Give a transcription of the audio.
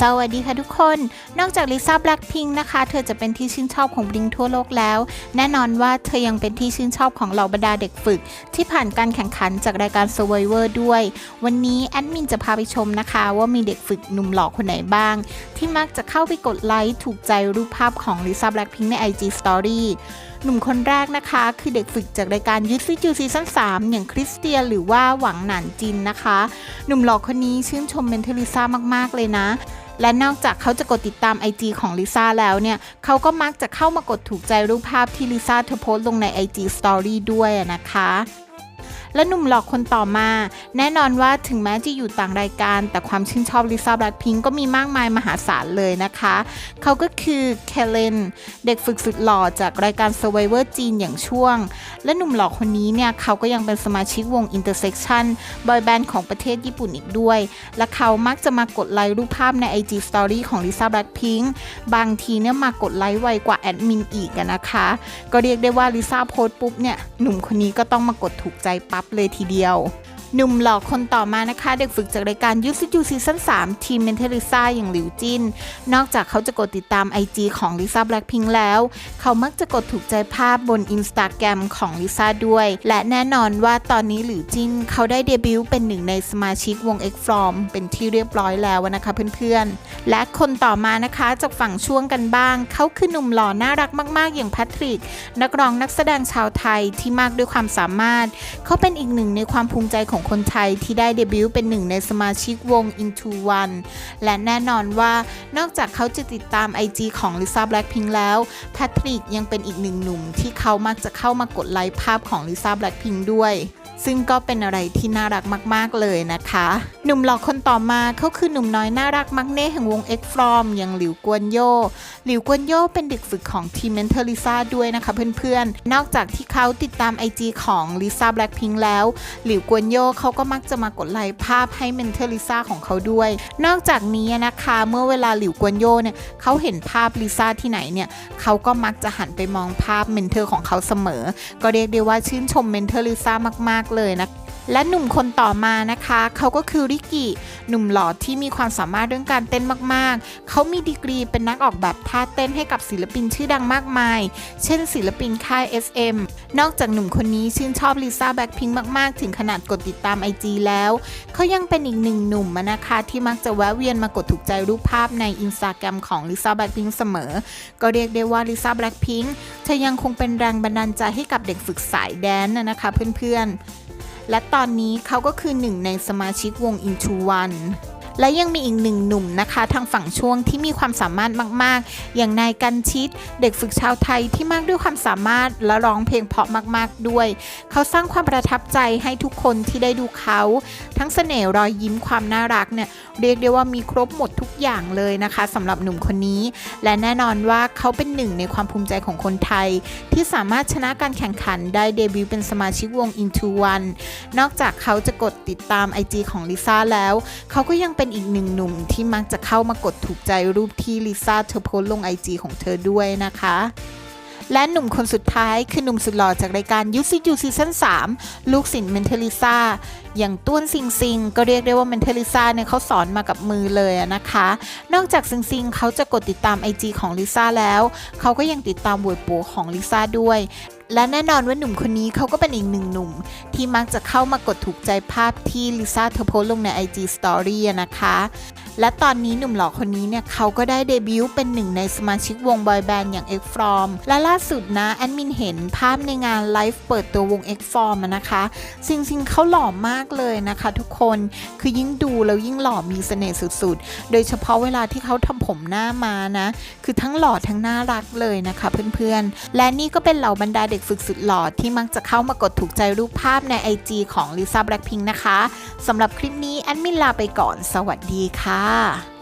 สวัสดีค่ะทุกคน นอกจากลิซ่าแบล็ k พิงนะคะ เธอจะเป็นที่ชื่นชอบของบลิงทั่วโลกแล้ว แน่นอนว่าเธอยังเป็นที่ชื่นชอบของเหล่าบรรดาเด็กฝึก ที่ผ่านการแข่งขันจากรายการ Survivor ด้วย วันนี้แอดมินจะพาไปชมนะคะ ว่ามีเด็กฝึกหนุ่มหล่อคนไหนบ้าง ที่มักจะเข้าไปกดไลค์ถูกใจรูปภาพของลิซ่าแบล็ k พิงใน IG Story หนุ่มคนแรกนะคะ คือเด็กฝึกจากรายการยูซิจูซีซั่น3อย่างคริสเตียหรือว่าหวังหนานจินนะคะ หนุ่มหล่อคนนี้ชื่นชมเมนเทลิซ่ามาก ๆ เลยนะและนอกจากเขาจะกดติดตาม IG ของลิซ่าแล้วเนี่ย เขาก็มักจะเข้ามากดถูกใจรูปภาพที่ลิซ่าเธอโพสต์ลงใน IG Story ด้วยนะคะ และหนุ่มหล่อคนต่อมา แน่นอนว่าถึงแม้จะอยู่ต่างรายการ แต่ความชื่นชอบลิซ่าแบล็คพิงก็มีมากมายมหาศาลเลยนะคะ เขาก็คือเคเลนเด็กฝึกสุดหล่อจากรายการ Survivor จีนอย่างช่วง และหนุ่มหล่อคนนี้เนี่ย เขาก็ยังเป็นสมาชิกวง Intersection บอยแบนด์ของประเทศญี่ปุ่นอีกด้วย และเขามักจะมากดไลค์รูปภาพใน IG Story ของลิซ่าแบล็คพิงบางทีเนี่ยมากดไลค์ไวกว่าแอดมินอีกนะคะ ก็เรียกได้ว่าลิซ่าโพสต์ปุ๊บเนี่ยหนุ่มคนนี้ก็ต้องมากดถูกใจปั๊บเลยทีเดียว หนุ่มหล่อคนต่อมานะคะ เด็กฝึกจากรายการยูซิจูซีซั่น3ทีมเมนเทลิซ่าอย่างหลิวจิน นอกจากเขาจะกดติดตาม IG ของลิซ่าแบล็คพิงแล้ว เขามักจะกดถูกใจภาพบนอินสตาแกรมของลิซ่าด้วย และแน่นอนว่าตอนนี้หลิวจินเขาได้เดบิวต์เป็นหนึ่งในสมาชิกวง X From เป็นที่เรียบร้อยแล้วนะคะเพื่อนๆ และคนต่อมานะคะจากฝั่งช่วงกันบ้าง เขาคือหนุ่มหล่อน่ารักมาก ๆ อย่างแพทริก นักร้องนักแสดงชาวไทยที่มากด้วยความสามารถ เขาเป็นอีกหนึ่งในความภูมิใจของของคนไทยที่ได้เดบิวต์เป็นหนึ่งในสมาชิกวง Into One และแน่นอนว่านอกจากเขาจะติดตาม IG ของ Lisa Blackpink แล้วแพทริกยังเป็นอีกหนึ่งหนุ่มที่เขามักจะเข้ามากดไลค์ภาพของ Lisa Blackpink ด้วย ซึ่งก็เป็นอะไรที่น่ารักมาก ๆ เลยนะคะ หนุ่มหล่อคนต่อมาเขาคือหนุ่มน้อยน่ารักมักเน่แห่งวง X From อย่างหลิวกวนโย หลิวกวนโยเป็นเด็กฝึกของทีมเมนเทอร์ลิซ่าด้วยนะคะเพื่อนๆ นอกจากที่เขาติดตาม IG ของลิซ่าแบล็คพิงแล้ว หลิวกวนโยเขาก็มักจะมากดไลค์ภาพให้เมนเทอร์ลิซ่าของเขาด้วย นอกจากนี้นะคะเมื่อเวลาหลิวกวนโยเนี่ยเขาเห็นภาพลิซ่าที่ไหนเนี่ยเขาก็มักจะหันไปมองภาพเมนเทอร์ของเขาเสมอ ก็เรียกได้ว่าชื่นชมเมนเทอร์ลิซ่ามากๆเลยนะและหนุ่มคนต่อมานะคะ เขาก็คือริกิ หนุ่มหล่อที่มีความสามารถเรื่องการเต้นมากๆ เขามีดีกรีเป็นนักออกแบบท่าเต้นให้กับศิลปินชื่อดังมากมาย เช่นศิลปินค่าย SM นอกจากหนุ่มคนนี้ชื่นชอบลิซ่าแบล็คพิงมากๆ ถึงขนาดกดติดตาม IG แล้ว เขายังเป็นอีกหนึ่งหนุ่มนะคะ ที่มักจะแวะเวียนมากดถูกใจรูปภาพในอินสตาแกรมของลิซ่าแบล็คพิงเสมอ ก็เรียกได้ว่าลิซ่าแบล็คพิงเธอยังคงเป็นแรงบันดาลใจให้กับเด็กฝึกสายแดนนะนะคะเพื่อนๆ และตอนนี้เขาก็คือหนึ่งในสมาชิกวง Into One และยังมีอีกหนึ่งหนุ่มนะคะ ทางฝั่งช่วงที่มีความสามารถมาก ๆ อย่างนายกันชิตเด็กฝึกชาวไทยที่มากด้วยความสามารถและร้องเพลงเพราะมาก ๆ ด้วย เขาสร้างความประทับใจให้ทุกคนที่ได้ดูเขา ทั้งเสน่ห์รอยยิ้มความน่ารักเนี่ยเรียกได้ว่ามีครบหมดทุกอย่างเลยนะคะสำหรับหนุ่มคนนี้ และแน่นอนว่าเขาเป็นหนึ่งในความภูมิใจของคนไทย ที่สามารถชนะการแข่งขันได้เดบิวต์เป็นสมาชิกวง Into One นอกจากเขาจะกดติดตาม IG ของลิซ่าแล้ว เขาก็ยังเป็น็นอีกหนึ่งหนุ่มที่มักจะเข้ามากดถูกใจรูปที่ลิซ่าเธอโพสต์ลง IG ของเธอด้วยนะคะ และหนุ่มคนสุดท้ายคือหนุ่มสุดหล่อจากรายการยูซิยูซีซั่น3ลูกศิษย์เมนเทลิซ่าอย่างต้วนซิงซิงก็เรียกได้ว่าเมนเทลิซ่าเนี่ยเขาสอนมากับมือเลยนะคะ นอกจากซิงซิงเขาจะกดติดตาม IG ของลิซ่าแล้ว เขาก็ยังติดตามบวยปูของลิซ่าด้วย และแน่นอนว่าหนุ่มคนนี้เขาก็เป็นอีกหนึ่งหนุ่ม ที่มักจะเข้ามากดถูกใจภาพที่ลิซ่าเธอโพสลงใน IG Story นะคะ และตอนนี้หนุ่มหล่อคนนี้เนี่ยเขาก็ได้เดบิวต์เป็นหนึ่งในสมาชิกวงบอยแบนด์อย่าง X From และล่าสุดนะแอดมินเห็นภาพในงานไลฟ์เปิดตัววง X From อะนะคะซิงซิงเขาหล่อมากเลยนะคะ ทุกคนคือยิ่งดูแล้วยิ่งหล่อมีเสน่ห์สุดๆ โดยเฉพาะเวลาที่เขาทำผมหน้ามานะ คือทั้งหล่อทั้งน่ารักเลยนะคะเพื่อนๆ และนี่ก็เป็นเหล่าบรรดาเด็กฝึกสุดหล่อที่มักจะเข้ามากดถูกใจรูปภาพใน IG ของ Lisa Blackpink นะคะสำหรับคลิปนี้แอดมินลาไปก่อน สวัสดีค่ะ啊。